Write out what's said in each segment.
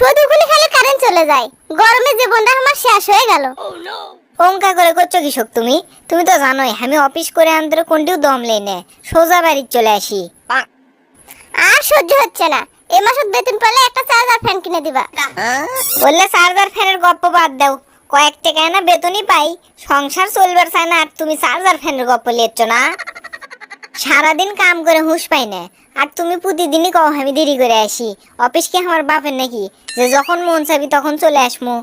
শুধু গুলি খালি কারেন্ট চলে যায়। গরমে জীবনটা আমার শেষ হয়ে গেল। অঙ্কা করে করছ কৃষক তুমি? তুমি তো জানোই আমি অফিস করে আনতে কোনটিও দম লেই নে। সোজা বাড়ি চলে আসি। আর সহ্য হচ্ছে না। এ মাসের বেতন পেলে একটা চার্জার ফ্যান কিনে দিবা। বললে চার্জার ফ্যানের গপ্প বাদ দাও। কয়েক টাকা না বেতনই পাই। সংসার চলবার চায় না আর তুমি চার্জার ফ্যানের গপ্প লেচ্ছ না। সারাদিন কাম করে হুঁশ পাই না। আর তুমি প্রতিদিনই কও আমি দেরি করে আসি। অফিস কি আমার বাপের নাকি? যে যখন মন চাবি তখন চলে আসমু।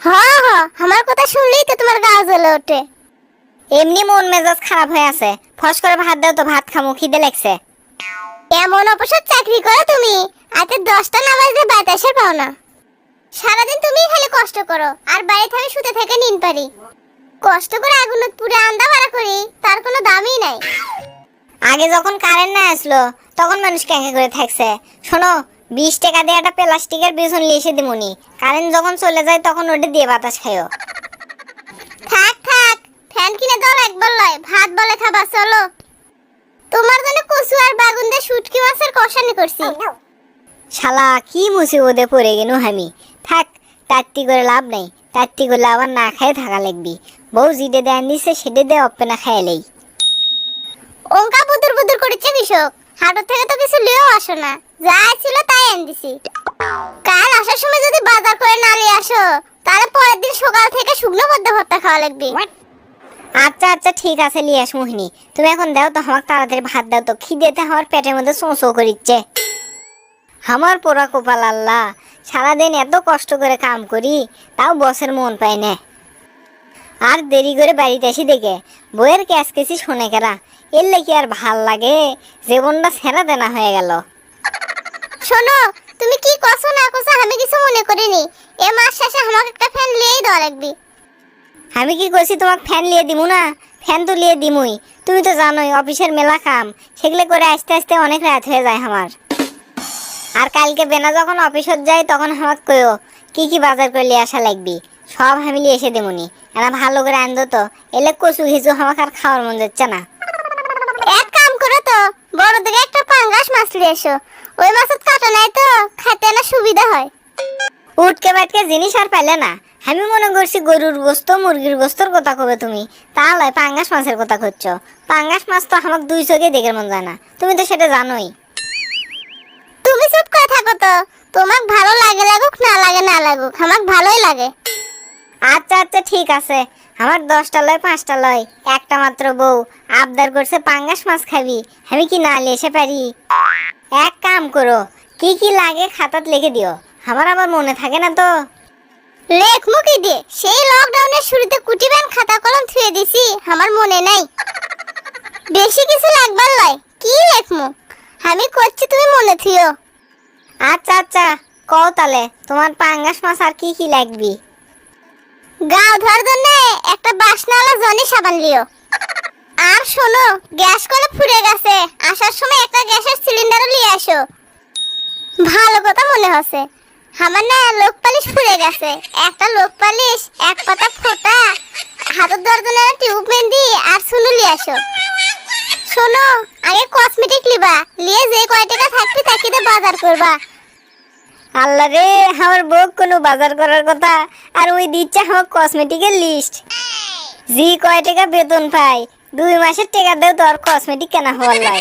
হ হ আমার কথা শুনলেই তো তোমার গা জ্বলে ওঠে। এমনি মন মেজাজ খারাপ হয়ে আছে। ফস করে ভাত দাও তো ভাত খামো খিদে লাগছে। এমন অবসর চাকরি করো তুমি আজকে দশটা নামাজ দিয়ে বাতাসে পাও না। সারাদিন তুমি খালি কষ্ট করো আর বাড়িতে আমি শুতে থেকে নিন পারি। কষ্ট করে আগুন পুরে আন্দা ভাড়া করি, তার কোনো দামই নাই। আগে যখন কারেন্ট না আসলো, তখন মানুষ ক্যাঙ্কে করে থাকছে। শোনো, বিশ টাকা দিয়ে একটা প্লাস্টিকের বেসন লিয়ে এসে দিমুনি কারেন্ট যখন চলে যায়, তখন ওটা দিয়ে বাতাস খাইও। থাক থাক ফ্যান কিনে দাও একবার লয় ভাত বলে খাবা, চলো। তোমার জন্য কচু আর বাগুন দিয়ে শুটকি মাছের কষানি করছি। শালা, কি মুসিবতে পড়ে গেনু আমি। তাত্তি করে লাভ নেই। তাত্তি করলে আবার না খায় থাকা লাগবি। বউ জিডে দেন দিছে সেটে দে অপ্পে না খাইলেই অঙ্কা বুদুর বুদুর করেছে কৃষক হাটের থেকে তো কিছু লিয়েও আসো না। যা ছিল তাই এনে দিছি। কাল আসার সময় যদি বাজার করে না নিয়ে আসো তাহলে পরের দিন সকাল থেকে শুকনো পদ্মা ভর্তা খাওয়া লাগবে। আচ্ছা আচ্ছা ঠিক আছে নিয়ে লিয়াস মোহিনী। তুমি এখন দাও তো আমাকে তাড়াতাড়ি ভাত দাও তো। খিদেতে আমার পেটের মধ্যে চোঁচো করিচ্ছে। আমার পোড়া কপাল আল্লাহ। সারাদিন এত কষ্ট করে কাম করি তাও বসের মন পায় না। আর দেরি করে বাড়িতে আসি দেখে বইয়ের ক্যাশ কেসি শোনে কেরা এর কি আর ভালো লাগে জীবনটা সেরা দেনা হয়ে গেল। শোনো তুমি কি কছো না কছো আমি কিছু মনে করিনি। এ মাস শেষে আমাকে একটা ফ্যান লিয়েই দেওয়া লাগবে। আমি কি করছি তোমাকে ফ্যান লিয়ে দিমু না? ফ্যান তো লিয়ে দিমুই। তুমি তো জানোই অফিসের মেলা কাম সেগুলো করে আসতে আসতে অনেক রাত হয়ে যায় আমার। আর কালকে বেনা যখন অফিসত যায়, তখন আমাকে কইও, কি কি বাজার করে লিয়ে আসা লাগবি? সব লিয়ে এসে দিমুনি। এরা ভালো করে আনতো তো। এলে কচু ঘিচু আমাকে আর খাওয়ার মন যাচ্ছে না। এক কাম করো তো, বড় দিকে একটা পাঙ্গাস মাছ নিয়ে এসো। ওই মাছের কাটা নাই তো, খাইতে না সুবিধা হয়। উঠকে বাটকে জিনিস আর পেলে না। আমি মনে করছি গরুর গোস্ত, মুরগির গোস্তর কথা কবে তুমি? তাহলে পাঙ্গাস মাছের কথা করছ। পাঙ্গাস মাছ তো আমাকে দুই চোখে দেখে মন যায় না। তুমি তো সেটা জানোই। তো তোমাক ভালো লাগে লাগুক না লাগে না লাগুক আমাক ভালোই লাগে। আচ্ছা আচ্ছা ঠিক আছে। আমার দশটা লয় পাঁচটা লয়। একটা মাত্র বউ। আবদার করছে পাঙ্গাস মাছ খাবি। আমি কি না এসে পারি? এক কাম করো কি কি লাগে খাতাত লিখে দিও। আমার আবার মনে থাকে না তো। লেখ মুখি দিয়ে সেই লকডাউনের শুরুতে কুটি ব্যান খাতা কলম থুয়ে দিছি আমার মনে নাই। বেশি কিছু লাগবার লয় কি লেখমু আমি করছি তুমি মনে থিও। আচ্ছা আচ্ছা কও তালে তোমার পাঙ্গাস মাছ আর কি কি লাগবি? গাও ধর জন্য একটা বাসনাওয়ালা জনি সাবান লিও। আর শোনো, গ্যাস কলে ফুরে গেছে, আসার সময় একটা গ্যাসের সিলিন্ডারও নিয়ে আসো। ভালো কথা মনে হচ্ছে। আমার না লোক পালিশ ফুরে গেছে। একটা লোক পালিশ, এক পাতা ফোটা, হাতের দরজনে টিউব মেহেন্দি আর শুনু লিয়ে আসো। শোনো, আগে কসমেটিক লিবা, লিয়ে যে কয় টাকা থাকবে তাকিতে বাজার করবা। আল্লাহ রে, আমার বউ কোনো বাজার করার কথা, আর ওই দিচ্ছে আমার কসমেটিকের লিস্ট জি, কয় টাকা বেতন পাই দুই মাসের টাকা দেও তো আর কসমেটিক কেনা হওয়ার লাই